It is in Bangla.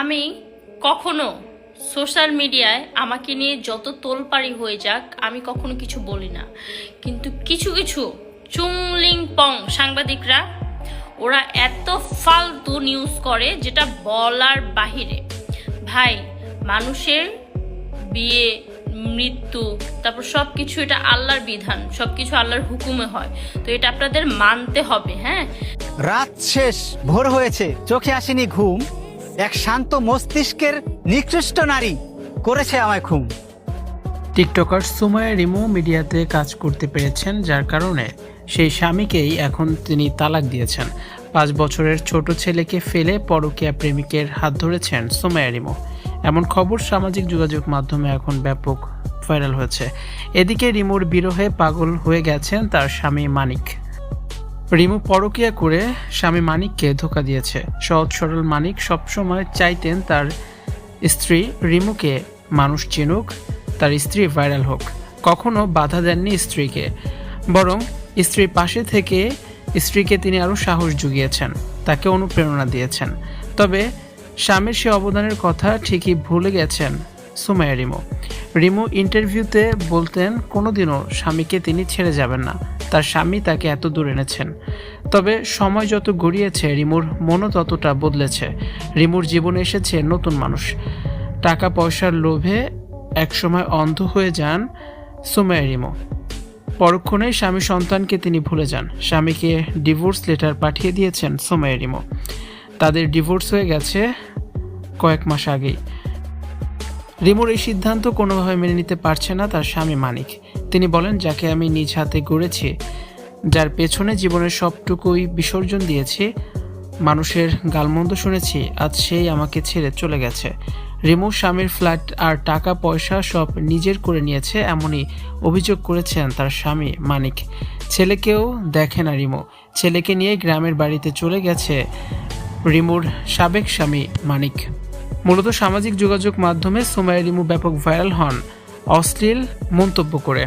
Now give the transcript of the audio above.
আমি কখনো সোশ্যাল মিডিয়ায় আমাকে নিয়ে যত তোলপাড়ি হয়ে যাক, আমি কখনো কিছু বলি না। কিন্তু কিছু কিছু চুংলিং পং সাংবাদিকরা, ওরা এত ফালতু নিউজ করে যেটা বলার বাহিরে। ভাই, মানুষের বিয়ে, মৃত্যু, তারপর সব কিছু এটা আল্লাহর বিধান সব কিছু আল্লাহর হুকুমে হয়। তো এটা আপনাদের মানতে হবে হ্যাঁ? রাত শেষ, ভোর হয়েছে, চোখে আসেনি ঘুম। এক শান্ত মস্তিষ্কের নিকৃষ্ট নারী করেছে আমায় খুন। টিকটকার সুমায়া রিমো মিডিয়াতে কাজ করতে পেরেছেন, যার কারণে সেই স্বামীকেই এখন তিনি তালাক দিয়েছেন। পাঁচ বছরের ছোট ছেলেকে ফেলে পরকীয়া প্রেমিকের হাত ধরেছেন সুমায়া রিমো। এমন খবর সামাজিক যোগাযোগ মাধ্যমে এখন ব্যাপক ভাইরাল হয়েছে। এদিকে রিমোর বিরহে পাগল হয়ে গেছেন তার স্বামী মানিক। রিমু পরকিয়া করে স্বামী মানিককে ধোকা দিয়েছে। সহজ সরল মানিক সবসময় চাইতেন তার স্ত্রী রিমুকে মানুষ চিনুক, তার স্ত্রী ভাইরাল হোক। কখনো বাধা দেননি স্ত্রীকে, বরং স্ত্রীর পাশে থেকে স্ত্রীকে তিনি আরও সাহস জুগিয়েছেন, তাকে অনুপ্রেরণা দিয়েছেন। তবে স্বামীর সে অবদানের কথা ঠিকই ভুলে গেছেন সুমায়া রিমু। রিমু ইন্টারভিউতে বলতেন, কোনোদিনও স্বামীকে তিনি ছেড়ে যাবেন না। তার স্বামী তাকে এত দূর এনেছেন। তবে সময় যত গড়িয়েছে, রিমুর মনও ততটা বদলেছে। রিমুর জীবনে এসেছে নতুন মানুষ। টাকা পয়সার লোভে একসময় অন্ধ হয়ে যান সুমায়া রিমু। পরক্ষণেই স্বামী সন্তানকে তিনি ভুলে যান। স্বামীকে ডিভোর্স লেটার পাঠিয়ে দিয়েছেন সোমায়া রিমু। তাদের ডিভোর্স হয়ে গেছে কয়েক মাস আগেই। রিমুর এই সিদ্ধান্ত কোনোভাবে মেনে নিতে পারছে না তার স্বামী মানিক। তিনি বলেন, যাকে আমি নিজ হাতে গড়েছি, যার পেছনে জীবনের সবটুকুই বিসর্জন দিয়েছি, মানুষের গালমন্দ শুনেছি, আজ সেই আমাকে ছেড়ে চলে গেছে। রিমু স্বামীর ফ্ল্যাট আর টাকা, পয়সা সব নিজের করে নিয়েছে, এমনই অভিযোগ করেছেন তার স্বামী মানিক। ছেলেকেও দেখে না রিমু। ছেলেকে নিয়ে গ্রামের বাড়িতে চলে গেছে রিমুর সাবেক স্বামী মানিক। মূলত সামাজিক যোগাযোগ মাধ্যমে সোমায়া রিমু ব্যাপক ভাইরাল হন। অশ্লীল মন্তব্য করে।